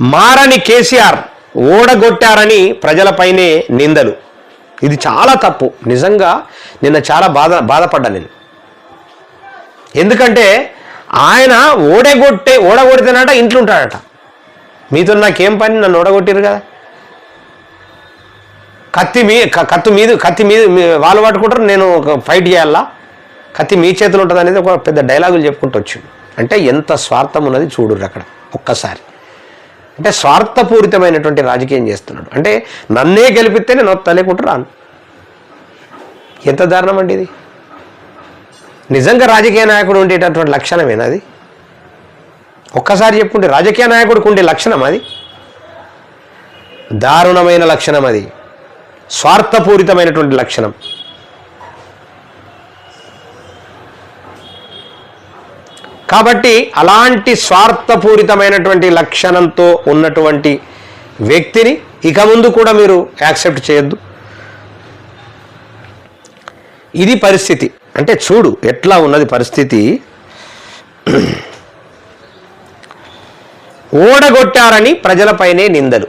మారని కేసీఆర్ ఓడగొట్టారని ప్రజలపైనే నిందలు. ఇది చాలా తప్పు. నిజంగా నిన్న చాలా బాధ బాధపడ్డా నేను. ఎందుకంటే ఆయన ఓడగొట్టే ఓడగొడితేనట ఇంట్లో ఉంటాడట మీతో నాకేం పని? నన్ను ఓడగొట్టారు కదా. కత్తి మీ క- కత్తి మీద కత్తి మీద మీ- వాళ్ళు పట్టుకుంటారు నేను ఒక ఫైట్ చేయాలా? కత్తి మీ చేతిలో ఉంటుంది అనేది ఒక పెద్ద డైలాగులు చెప్పుకుంటూ వచ్చింది అంటే ఎంత స్వార్థం ఉన్నది చూడుర్రు అక్కడ ఒక్కసారి. అంటే స్వార్థపూరితమైనటువంటి రాజకీయం చేస్తున్నాడు. అంటే నన్నే గెలిపితే నేను తలేకుంటూ రాను. ఎంత దారుణం అండి ఇది? నిజంగా రాజకీయ నాయకుడు ఉండేటటువంటి లక్షణమేనా అది? ఒక్కసారి చెప్పుకుంటే రాజకీయ నాయకుడికి ఉండే లక్షణం అది? దారుణమైన లక్షణం అది. స్వార్థపూరితమైనటువంటి లక్షణం. కాబట్టి అలాంటి స్వార్థపూరితమైనటువంటి లక్షణంతో ఉన్నటువంటి వ్యక్తిని ఇక ముందు కూడా మీరు యాక్సెప్ట్ చేయొద్దు. ఇది పరిస్థితి. అంటే చూడు ఎట్లా ఉన్నది పరిస్థితి. ఓడగొట్టారని ప్రజలపైనే నిందలు.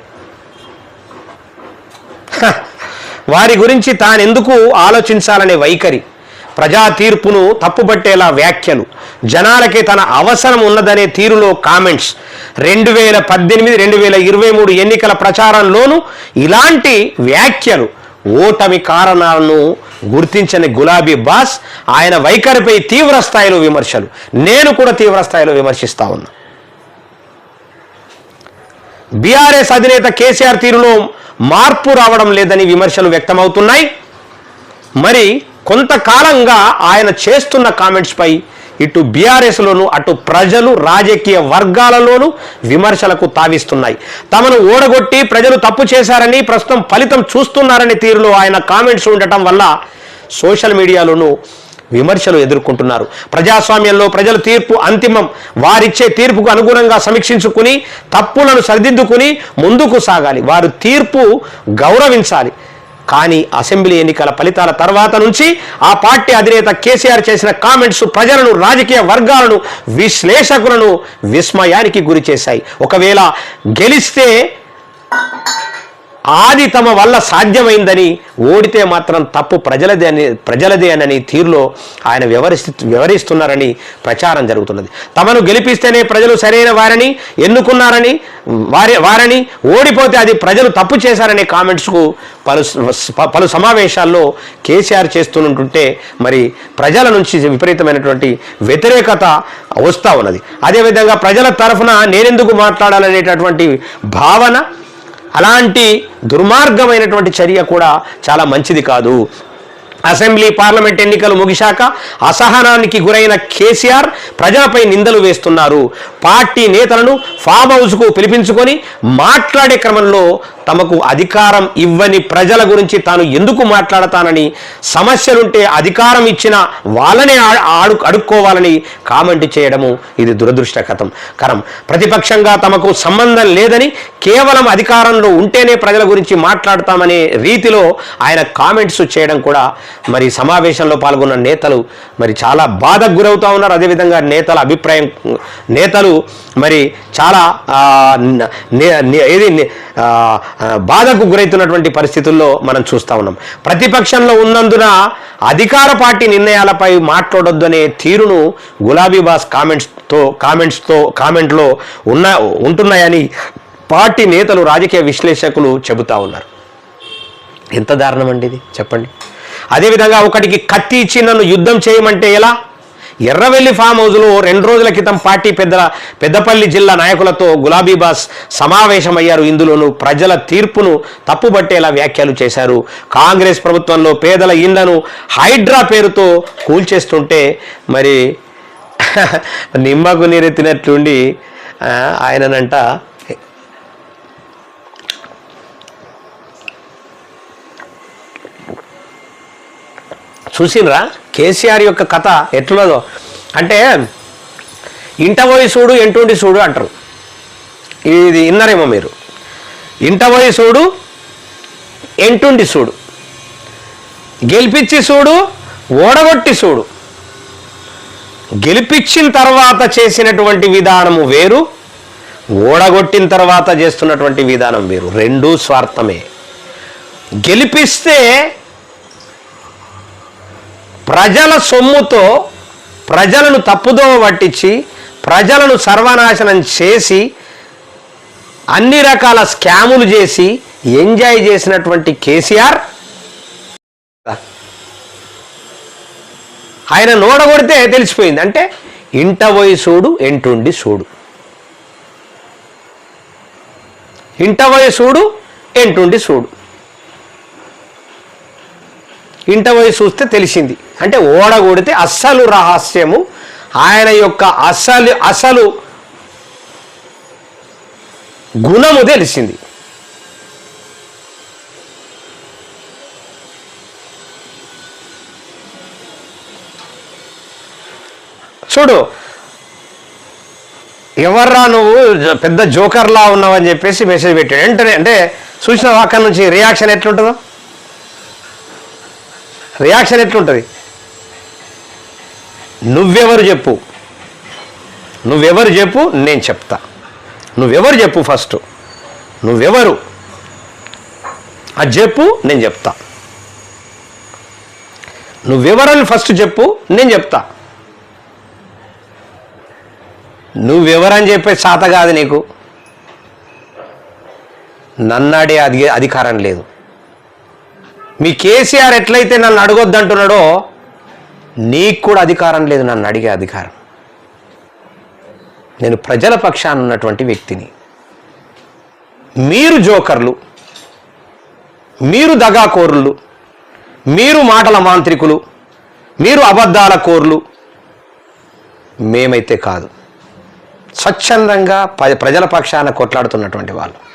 వారి గురించి తానెందుకు ఆలోచించాలనే వైఖరి? ప్రజా తీర్పును తప్పుబట్టేలా వ్యాఖ్యలు. జనాలకి తన అవసరం ఉన్నదనే తీరులో కామెంట్స్. రెండు వేల పద్దెనిమిది రెండు వేల ఇరవై మూడు ఎన్నికల ప్రచారంలోనూ ఇలాంటి వ్యాఖ్యలు. ఓటమి కారణాలను గుర్తించని గులాబీ బాస్ ఆయన వైఖరిపై తీవ్ర స్థాయిలో విమర్శలు. నేను కూడా తీవ్ర స్థాయిలో విమర్శిస్తా ఉన్నా. బీఆర్ఎస్ అధినేత కేసీఆర్ తీరులో మార్పు రావడం లేదని విమర్శలు వ్యక్తమవుతున్నాయి. మరి కొంతకాలంగా ఆయన చేస్తున్న కామెంట్స్పై ఇటు బీఆర్ఎస్లోను అటు ప్రజలు రాజకీయ వర్గాలలోనూ విమర్శలకు తావిస్తున్నాయి. తమను ఓడగొట్టి ప్రజలు తప్పు చేశారని ప్రస్తుతం ఫలితం చూస్తున్నారని తీరులో ఆయన కామెంట్స్ ఉండటం వల్ల సోషల్ మీడియాలోనూ విమర్శలు ఎదుర్కొంటున్నారు. ప్రజాస్వామ్యంలో ప్రజల తీర్పు అంతిమం వారిచ్చే తీర్పుకు అనుగుణంగా సమీక్షించుకుని తప్పులను సరిదిద్దుకుని ముందుకు సాగాలి. వారు తీర్పు గౌరవించాలి. కానీ అసెంబ్లీ ఎన్నికల ఫలితాల తర్వాత నుంచి ఆ పార్టీ అధినేత కేసీఆర్ చేసిన కామెంట్స్ ప్రజలను రాజకీయ వర్గాలను విశ్లేషకులను విస్మయానికి గురి చేశాయి. ఒకవేళ గెలిస్తే ఆది తమ వల్ల సాధ్యమైందని ఓడితే మాత్రం తప్పు ప్రజలదే అని ప్రజలదే అని తీరులో ఆయన వివరిస్తు వ్యవహరిస్తున్నారని ప్రచారం జరుగుతున్నది. తమను గెలిపిస్తేనే ప్రజలు సరైన వారని ఎన్నుకున్నారని వారి వారని ఓడిపోతే అది ప్రజలు తప్పు చేశారనే కామెంట్స్కు పలు పలు సమావేశాల్లో కేసీఆర్ చేస్తుంటుంటే మరి ప్రజల నుంచి విపరీతమైనటువంటి వ్యతిరేకత వస్తూ ఉన్నది. అదేవిధంగా ప్రజల తరఫున నేనెందుకు మాట్లాడాలనేటటువంటి భావన అలాంటి దుర్మార్గమైనటువంటి చర్య కూడా చాలా మంచిది కాదు. అసెంబ్లీ పార్లమెంట్ ఎన్నికలు ముగిశాక అసహనానికి గురైన కేసీఆర్ ప్రజలపై నిందలు వేస్తున్నారు. పార్టీ నేతలను ఫామ్ హౌస్కు పిలిపించుకొని మాట్లాడే క్రమంలో తమకు అధికారం ఇవ్వని ప్రజల గురించి తాను ఎందుకు మాట్లాడతానని సమస్యలుంటే అధికారం ఇచ్చిన వాళ్ళనే ఆడు అడుక్కోవాలని కామెంట్ చేయడము ఇది దురదృష్టకతం కరం. ప్రతిపక్షంగా తమకు సంబంధం లేదని కేవలం అధికారంలో ఉంటేనే ప్రజల గురించి మాట్లాడతామనే రీతిలో ఆయన కామెంట్స్ చేయడం కూడా మరి సమావేశంలో పాల్గొన్న నేతలు మరి చాలా బాధకు గురవుతూ ఉన్నారు. అదేవిధంగా నేతల అభిప్రాయం నేతలు మరి చాలా ఏది బాధకు గురవుతున్నటువంటి పరిస్థితుల్లో మనం చూస్తూ ఉన్నాం. ప్రతిపక్షంలో ఉన్నందున అధికార పార్టీ నిర్ణయాలపై మాట్లాడొద్దు అనే తీరును గులాబీ బాస్ కామెంట్స్తో కామెంట్స్తో కామెంట్లో ఉన్న ఉంటున్నాయని పార్టీ నేతలు రాజకీయ విశ్లేషకులు చెబుతా ఉన్నారు. ఎంత దారుణం అండి ఇది? చెప్పండి. అదేవిధంగా ఒకటికి కత్తి ఇచ్చి నన్ను యుద్ధం చేయమంటే ఎలా? ఎర్రవెల్లి ఫామ్ హౌస్లో రెండు రోజుల క్రితం పార్టీ పెద్ద పెద్దపల్లి జిల్లా నాయకులతో గులాబీ బాస్ సమావేశమయ్యారు. ఇందులోనూ ప్రజల తీర్పును తప్పుబట్టేలా వ్యాఖ్యలు చేశారు. కాంగ్రెస్ ప్రభుత్వంలో పేదల ఇళ్ళను హైడ్రా పేరుతో కూల్చేస్తుంటే మరి నిమ్మకు నీరెత్తినట్లుండి ఆయననంట చూసినరా? కేసీఆర్ యొక్క కథ ఎట్లదో అంటే ఇంట పోయి చూడు ఎంటుండి చూడు అంటారు. ఇది విన్నారేమో మీరు. ఇంట పోయి చూడు ఎంటుండి చూడు గెలిపించి చూడు ఓడగొట్టి చూడు గెలిపించిన తర్వాత చేసినటువంటి విధానము వేరు ఓడగొట్టిన తర్వాత చేస్తున్నటువంటి విధానం వేరు. రెండూ స్వార్థమే. గెలిపిస్తే ప్రజల సొమ్ముతో ప్రజలను తప్పుదోవ పట్టించి ప్రజలను సర్వనాశనం చేసి అన్ని రకాల స్కాములు చేసి ఎంజాయ్ చేసినటువంటి కేసీఆర్. ఆయన నోడగొడితే తెలిసిపోయింది. అంటే ఇంట పోయి చూడు ఎంటుండి చూడు ఇంట పోయి చూడు ఎంటుండి చూడు ఇంట పోయి చూస్తే తెలిసింది. అంటే ఓడగొడితే అస్సలు రహస్యము ఆయన యొక్క అసలు అసలు గుణము తెలిసింది. చూడు ఎవర్రా నువ్వు పెద్ద జోకర్లా ఉన్నావని చెప్పేసి మెసేజ్ పెట్టాడు. వెంటనే అంటే చూసిన అక్కడి నుంచి రియాక్షన్ ఎట్లుంటుందో? రియాక్షన్ ఎట్లుంటుంది? నువ్వెవరు చెప్పు. నువ్వెవరు చెప్పు నేను చెప్తా. నువ్వెవరు చెప్పు ఫస్ట్. నువ్వెవరు? అది చెప్పు నేను చెప్తా. నువ్వెవరని ఫస్ట్ చెప్పు నేను చెప్తా. నువ్వెవరని చెప్పే శాత కాదు నీకు. నన్నాడే అది అధికారం లేదు. మీ కేసీఆర్ ఎట్లయితే నన్ను అడగొద్దంటున్నాడో నీకు కూడా అధికారం లేదు నన్ను అడిగే అధికారం. నేను ప్రజల పక్షాన ఉన్నటువంటి వ్యక్తిని. మీరు జోకర్లు మీరు దగాకోరులు మీరు మాటల మాంత్రికులు మీరు అబద్ధాల కోర్లు మేమైతే కాదు. స్వచ్ఛందంగా ప- ప్రజల పక్షాన కొట్లాడుతున్నటువంటి వాళ్ళు.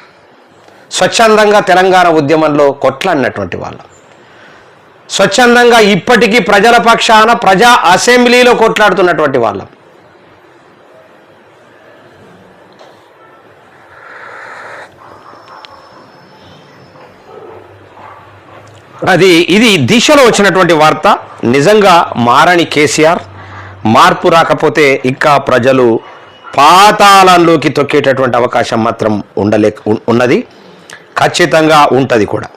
స్వచ్ఛందంగా తెలంగాణ ఉద్యమంలో కొట్లాడినటువంటి వాళ్ళు. స్వచ్ఛందంగా ఇప్పటికీ ప్రజల పక్షాన ప్రజా అసెంబ్లీలో కొట్లాడుతున్నటువంటి వాళ్ళం. అది ఇది దిశలో వచ్చినటువంటి వార్త. నిజంగా మారని కేసీఆర్ మార్పు రాకపోతే ఇంకా ప్రజలు పాతాళంలోకి తొక్కేటటువంటి అవకాశం మాత్రం ఉండలే ఉన్నది. ఖచ్చితంగా ఉంటుంది కూడా.